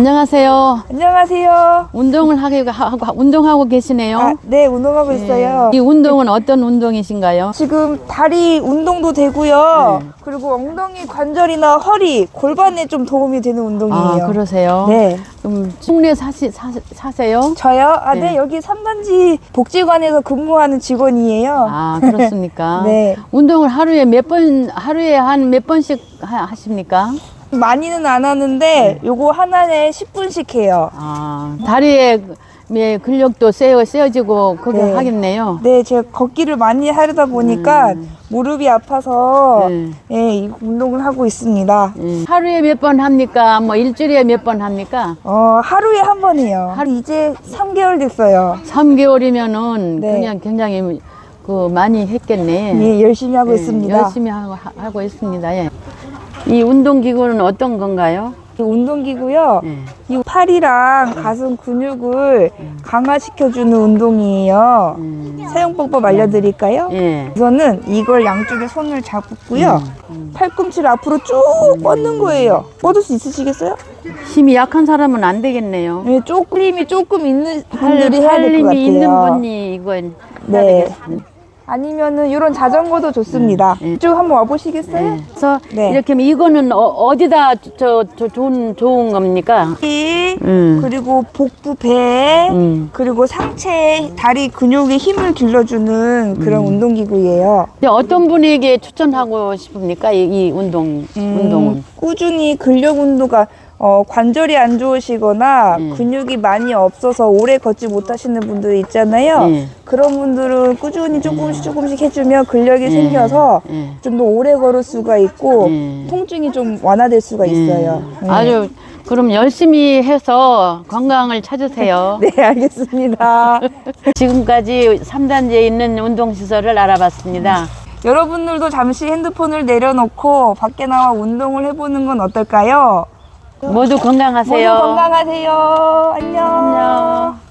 안녕하세요. 안녕하세요. 운동을 하게 하고 운동하고 계시네요. 아, 네, 운동하고 있어요. 이 운동은 어떤 운동이신가요? 지금 다리 운동도 되고요. 네. 그리고 엉덩이 관절이나 허리, 골반에 좀 도움이 되는 운동이에요. 아 그러세요? 네. 좀 동네 사시 사, 사세요? 저요? 아, 네. 네. 여기 삼단지 복지관에서 근무하는 직원이에요. 아 그렇습니까? 네. 운동을 하루에 몇 번 하루에 한 몇 번씩 하, 하십니까? 많이는 안 하는데 요거 하나에 10분씩 해요. 아 다리에 예, 근력도 세어 세어지고 그게 네. 하겠네요. 네, 제가 걷기를 많이 하려다 보니까 무릎이 아파서 네. 예, 이 운동을 하고 있습니다. 예. 하루에 몇 번 합니까? 뭐 일주일에 몇 번 합니까? 어, 하루에 한 번이에요. 하루 이제 3개월 됐어요. 3개월이면은 네. 그냥 굉장히 그 많이 했겠네. 예, 열심히 하고 예, 있습니다. 열심히 하고, 하- 하고 있습니다. 예. 이 운동기구는 어떤 건가요? 이 운동기구요. 예. 이 팔이랑 가슴 근육을 강화시켜주는 운동이에요. 음, 사용 방법 알려드릴까요? 예. 우선은 이걸 양쪽에 손을 잡고요. 음, 팔꿈치를 앞으로 쭉 뻗는 거예요. 뻗을 수 있으시겠어요? 힘이 약한 사람은 안 되겠네요. 네, 조금 힘이 조금 있는 팔, 분들이 해야 될것 팔림이 같아요. 있는 분이 이거 해야 네. 되겠습니다. 아니면은 이런 자전거도 좋습니다. 네. 이쪽 한번 와보시겠어요? 예. 그래서 네. 이렇게 하면 이거는 어, 디다 저, 저 좋은 좋은 겁니까? 이, 음. 그리고 복부 배, 음. 그리고 상체 다리 근육에 힘을 길러주는 그런 음. 운동기구예요. 근데 어떤 분에게 추천하고 싶습니까? 이, 이 운동 음, 운동은. 꾸준히 근력 운동가 어, 관절이 안 좋으시거나 음. 근육이 많이 없어서 오래 걷지 못하시는 분들 있잖아요. 예. 그런 분들은 꾸준히 조금씩 조금씩 해주면 근력이 예. 생겨서 예. 좀더 오래 걸을 수가 있고 예. 통증이 좀 완화될 수가 있어요. 예. 네. 아주 그럼 열심히 해서 건강을 찾으세요. 네, 알겠습니다. 지금까지 3단지에 있는 운동시설을 알아봤습니다. 여러분들도 잠시 핸드폰을 내려놓고 밖에 나와 운동을 해보는 건 어떨까요? 모두 건강하세요. 모두 건강하세요. 안녕. 안녕.